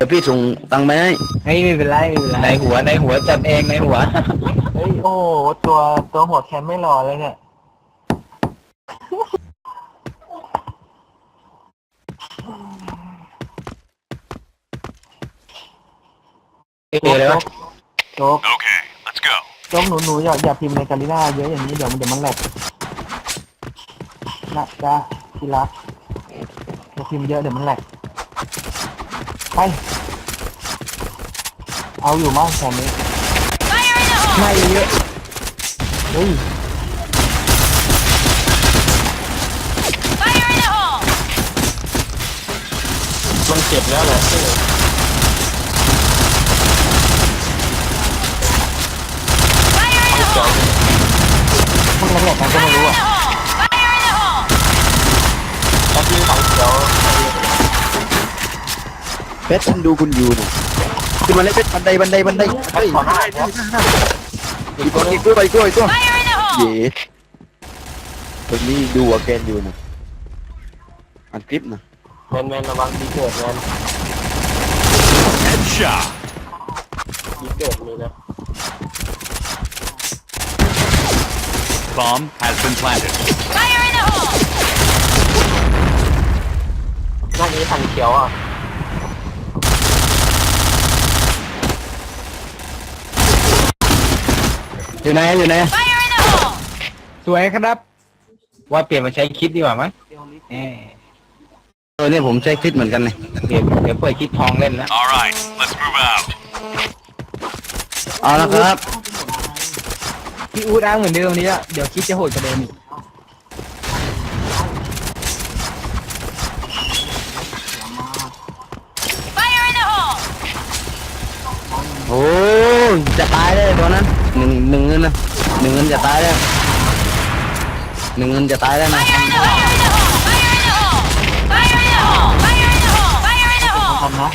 ดี๋ยวพี่ส่งตังค์ไปให้เฮ้ยไม่เป็นไรไม่เป็นไรในหัวในหัวจัดเองในหัว เฮ้ยโอ้โหตัวตัวหัวแคมไม่รอเลยเนี่ยเอเลยวะโจ๊ก Okay, let's go. โจ๊กหนูหนูอย่าอย่าพิมพ์ในกาลิน่าเยอะอย่างนี้เดี๋ยวมันเดี๋ยวมันแหลกนะจ้าทีรักอย่าพิมพ์เยอะเดี๋ยวมันแหลก ไป เอาอยู่มากแค่นี้ไม่เยอะเฮ้ยมันเจ็บแล้วเหรอพวกนั้นแหลกกันก็ไม่รู้อะตอนที่ของเขียวเพชรฉันดูคุณอยู่เนี่ยขึ้นมาเลยเพชรบันไดบันไดบันไดเฮ้ยขอหน้าครับอีกตัวอีกตัวอีกตัวอีกตัวเย้ตรงนี้ดูอแกนอยู่นะอันคลิปนะแมนแมนระวังดีเกิดแมน Headshot. ดีเกิดมีนะ Bomb has been planted. หน้านี้ทันเขียวอะ อยู่ไหนอยู่ไหนสวยครับ ว่าเปลี่ยนมาใช้คิดดีกว่ามั้ยเออตัวนี้ผมใช้คลิปเหมือนกันเลยเดี๋ยวเดี๋ยวเปิดคิดทองเล่นแล้ว All right, let's move out. เอาละครับ พี่อูดอ้างเหมือนเดิมนี้อะเดี๋ยวคิดจะโหดกว่าเดิมอีกโอ้จะตายได้ตัวนั้นหนึ่งห นึ่งเงินะหนึ่งเงินจะตายได้หนึ่งเงินจะตายได้นะทำนะ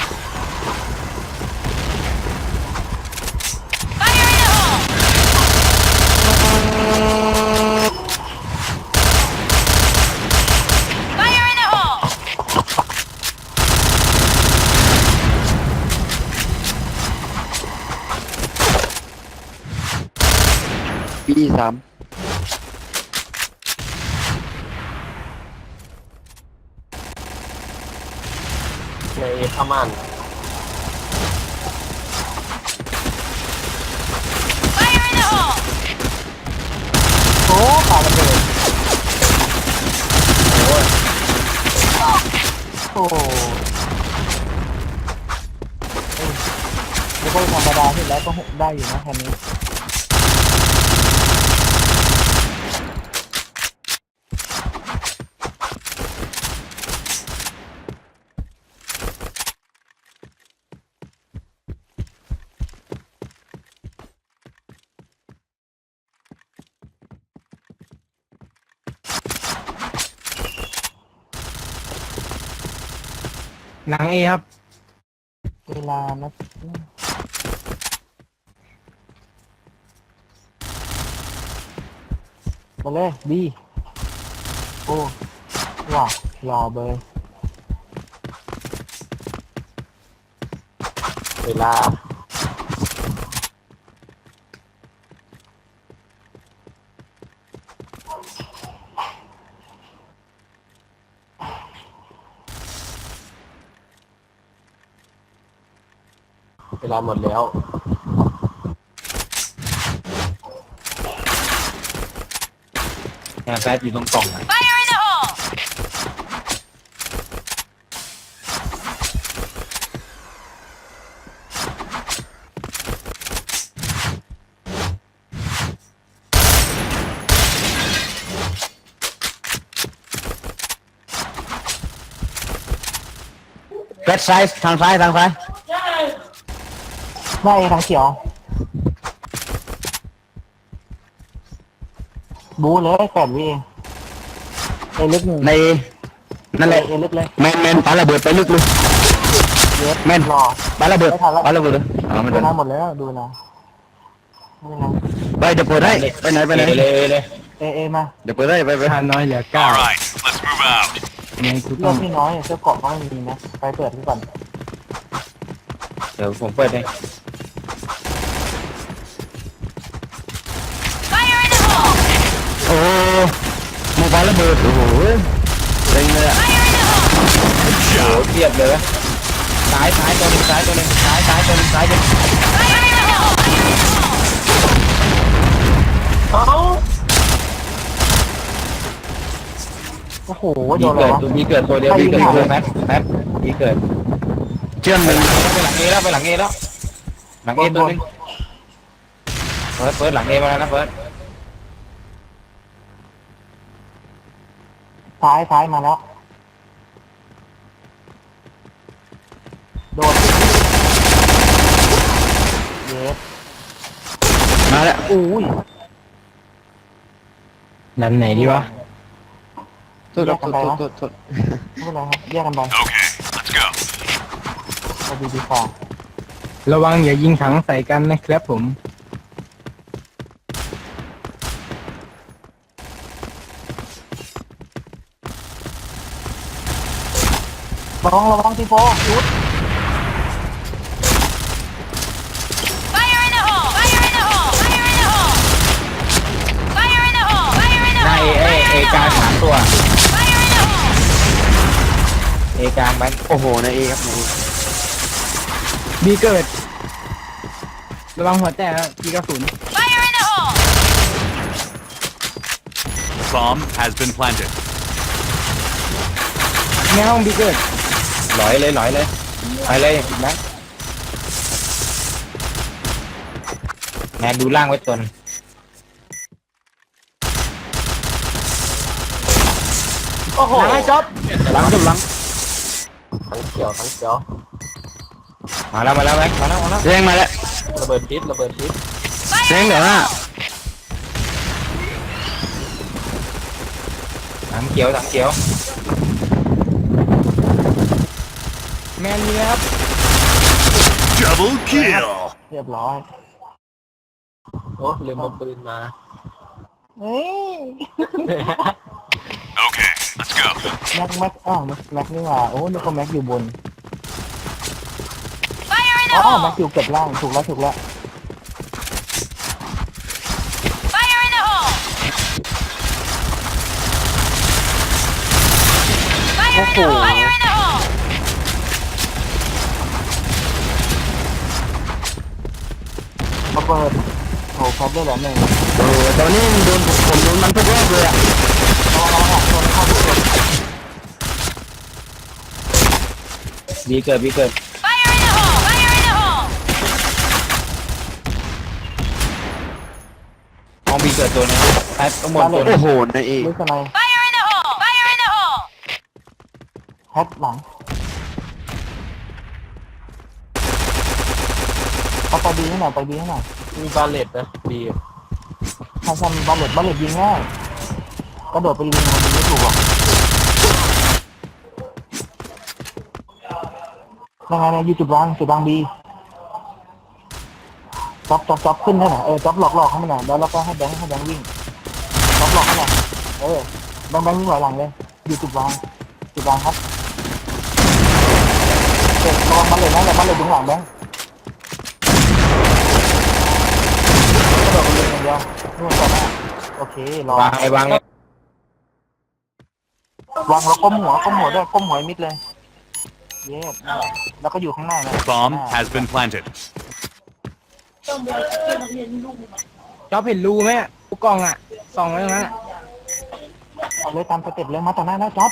ปีสามในพม่านโอ้ปาระเบิดโอ้โหเอ้ยไม่ค่อยธรรมดาที่แล้วก็หกได้อยู่นะแค่นี้ หนังเอครับ เวลานะมาเลยบีโอ้ว้ารอเบอร์เวลา วลาหมดแล้ว แอร์แฟอยู่ตรงกล่องอะแฟชซ้ายทางซ้ายทางซ้าย หน้าเอทางเขียว บูเลยแปดวิเอลึกหนึ่งในนั่นแหละเอลึกเลยแมนแมนปาระเบิดไปลึกเลยเยอะแม่นรอปาระเบิดไม่ทันแล้วปาระเบิดเลยเอาไม่ดูเป็นไรนะหมดแล้วดูนะไม่เป็นไรไปเดี๋ยวเปิดให้ไปไหนไปไหนเลยเลยเอเอมาเดี๋ยวเปิดให้ไปไปทานน้อยเหลือเก้า All right, let's move out. ยังคือเลืต้อองดพี่น้อยเสื้อเกาะก็ไม่มีนะไปเปิดที่ก่อนเดี๋ยวผมเปิดให้ Fire in the hole! โอ้โมบายระเบิดโอ้โหเต็งเลยอะ Fire in the hole! โอ้โหเทียบเลยวะซ้ายซ้ายตัวหนึงซ้ายตัวหนึงซ้ายซ้ายตัวหนึงซ้ายตัวหนึง Fire in the hole! Fire in the hole! โอ้โหโดมีนเลเกิยดวะมีเกิดตัวเดียวใครมียิงเกิดหาตัวเลยแป๊บแป๊บมีเกิดเชื่อมไปหนึ่งหลังเอแล้วไปหลังเอแล้วไปหลังเอแล้วหลังเอตัวหนึงเฟิร์สเฟิร์สหลังเอมาแล้วนะเฟิร์ส ซ้ายซ้ายมาแล้ว โดนเย็บมาแล้วอุ้ยนั่นไหนดีวะโทษครับโทษโทษโทษโทษไม่เป็นไรครับแยกกันไป Okay, let's go. ไปดีดีกว่าระวังอย่ายิงถังใส่กันนะครับผม ระวังระวังทีโฟยุด Fire in the hole! Fire in the hole! Fire in the hole! Fire in the hole! Fire in the หน้าเอ hole! เอ Fire เอ in the กลาง hole! สามตัว Fire in the hole! เอกลางไปโอ้โหนายเอครับนายเอบีเกิด ระวังหัวแตกนะมีกระสุน Fire in the hole! Bomb has been planted. ในห้องบีเกิด หลอยเลยหลอยเลยไปเลยนะแมนดูล่างไว้ตัวหนงโอ้โหนายจ๊อบหลังจบหลังทั้งเขียวทั้งเขียวมาแล้วมาแล้วแม็กมาแล้วมาแล้วแรงมาแล้วระเบิดพิษระเบิดพิษแรงเดี๋ยวนะถังเขียวถังเขียว แมนมีครับ Double kill. เรียบร้อยโอ้ลืมเอาปืนมาเฮ้ย Okay, let's go. แม็กแม็กอ้าวแม็กแม็กนี่หว่าโอ้นึกว่าแม็กอยู่บน Fire in อ๋ the อแม็ก hole! อยู่เก็บล่างถูกแล้วถูกแล้ว Fire in the hole! Fire in the hole! Fire in the hole! ระ เบิดโอ้ครับได้แล้วหนึ่งโอ้ตอนนี้โดนผมผมโดนมันทุกรอบเลยอะระวังระวังโดนเข้าทุกคนบีเกิดบีเกิด Fire in the hole! Fire in the hole! ห้องบีเกิดตัวหนึงแพ็คข้างบนตัวหนึโอ้งโหนายเอลุยสไน Fire in the hole! Fire in the hole! แฮตหลัง เอาไปดีให้หน่อยไปดีให้หน่อยมีบาเลตนะดีถ้าทำบาเลตบาเลตยิงง่ายกระโดดไปยิงมันยิงไม่ถูกหรอกยังไงเนี่ยอยู่จุดวางจุดวางบีจ็อบจ็อบจ็อบขึ้นได้หน่อยเออจ็อบหลอกหลอกให้มันหน่อยแล้วเราก็ให้แบงค์ให้แบงค์วิ่งจ็อบหลอกให้หน่อยเออแบงค์แบงค์วิ่งไหลหลังเลยอยู่จุดวางจุดวางครับเออระวังบาเลตนะอย่าบาเลตดึงหลังแบงค์กระโดียวนู่นต่อหน้าโอเครอวางไอ้วางเลยวางแล้วก้มหัวก้มหัวด้วยก้มหัวให้มิดเลยเย็บแล้วก็อยู่ข้างหน้านะ Bomb has been planted. จ๊อบเห็นรูไหมรูกล้องอะส่องไว้ตรงนั้นอะเอาเลยตามสเต็ปเลยมาต่อหน้าแล้วจ๊อบ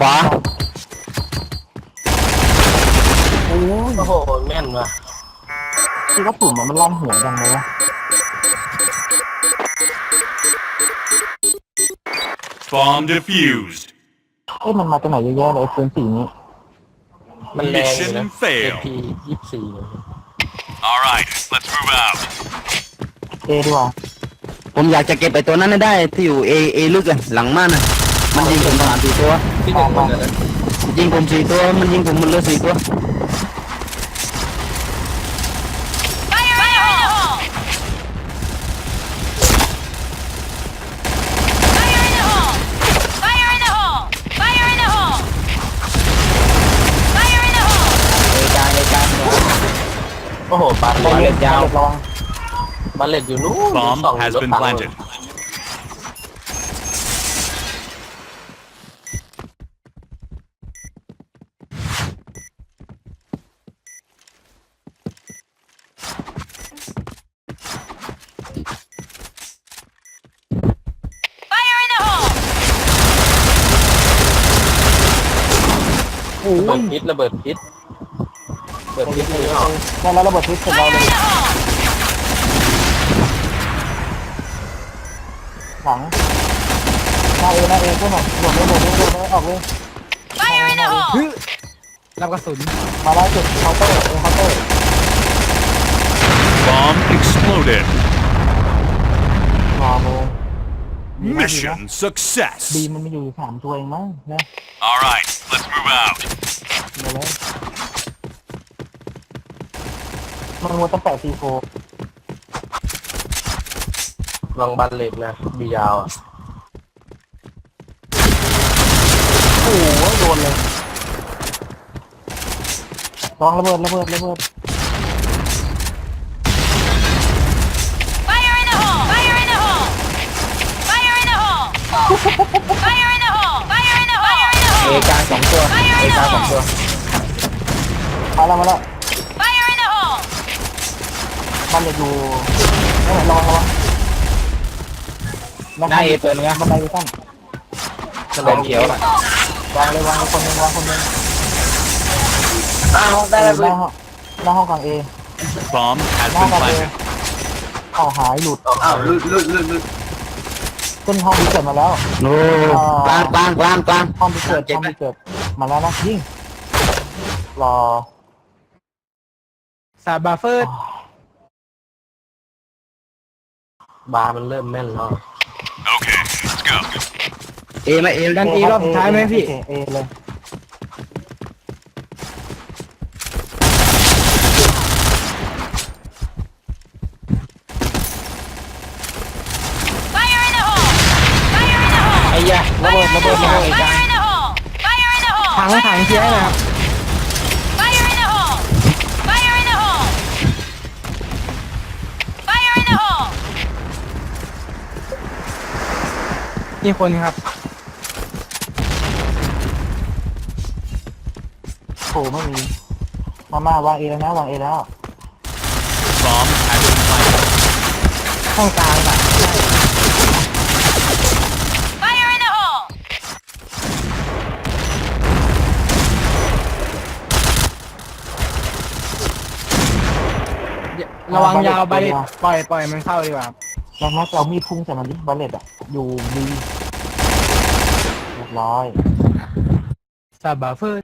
ขวา โอ้ยโอ้โหแม่นว่ะที่กระสุนมันลั่นหัวจังเลยวะ Bomb defused. เอ้ยมันมาจากไหนเยอะแยะเลยไอ้ปืนสีนี้ มันแรงอยู่นะ Mission fail. AP ยี่สิบสี่ All right, let's move out. เอดีกว่าผมอยากจะเก็บไอ้ตัวนั้นให้ได้ที่อยู่เอเอลึกอะหลังม่านอะมันยิงผมสามสี่ตัว ที่หนึ่งคนนะยิงผมสี่ตัว มันยิงผมหมดเลยสี่ตัว Fire in the hole! Fire in the hole! Fire in the hole! บาเลบาเลตตยาวระวังบาเลตอยู่นู้น Bomb สอง has รถ been ถัง planted. Fire in the hole! โอ้ระเบิยดพิษระเบิดพิษระ เบิดพิษนี่ออนั่นแล้วระเบิดพิษเสร็จเราเลยหลังหน้าเอหน้าเอขึ้นหน่อยโดดเลยโดดเลยโดดเลยออกเลย Fire in the hole! รับกระสุนมาแล้วจุดเคาน์เตอร์เอเคาน์เตอร์ Bomb exploded. รอเลย Mission บี success. มันมีอยู่สามตัวเองมั้งนะ All right, let's move out. เดี๋ยวเลย มันวัวตั้งแต่ซีโฟลองบาเลตนะบียาวอะ โอ้โหโดนเลยลองระเบิดระเบิดระเบิด Fire in the hole! Fire in the hole! Fire in the hole! Fire in the hole! Fire in the hole! Fire in the เอ hole! กลางสองตัว Fire เอ in ก the ลางสองตัว hole! มาแล้วมาแล้ว Fire in the hole! มันจะอยู่นั่นแหละระวังระวังหน้าเอตัวนึงนะบันไดไปตั้งกระโดดเขียวอะวางเลยวางเลยคนหนึงวางคนหนึงอ้าวได้หแล้วน้าห้องหน้าห้องกลางเอ Bomb ห has น้า been กลางเอ planted. เอาหายหลุดอ้าวลุดลุดลุดลุดขึ้นห้องที่เกิดมาแล้ว โอ้กลางกลางกลางกลางห้องที่เกิดห้องที่เกิดมาแล้วนะยิงรอซาบาเฟิร์ด บาร์มันเริ่มแม่นแล้ว Okay, let's go. เอไหมเอดันอีรอบสุดท้ายไหมพี่ เอเอเลย Fire in the hole! Fire in the hole! ไอ้ยะระเบิดระเบิดระเบิดเอ Fire กลาง in the hole! Fire in the hole! ถังถังเคลียร์นะครับ มีคนครับโอ้ไม่มี มามาวางเอแล้วนะวางเอแล้ว Bomb has been planted. ห้องกลางอะ Fire in the hole! ระวังยาวไปดิปล่อยปล่อยมันเข้าดีกว่าครับ แล้วนักเอามีดพุ่งใส่มันดิบาเลตอะ อยู่ดีเรียบร้อย ซาบาเฟิร์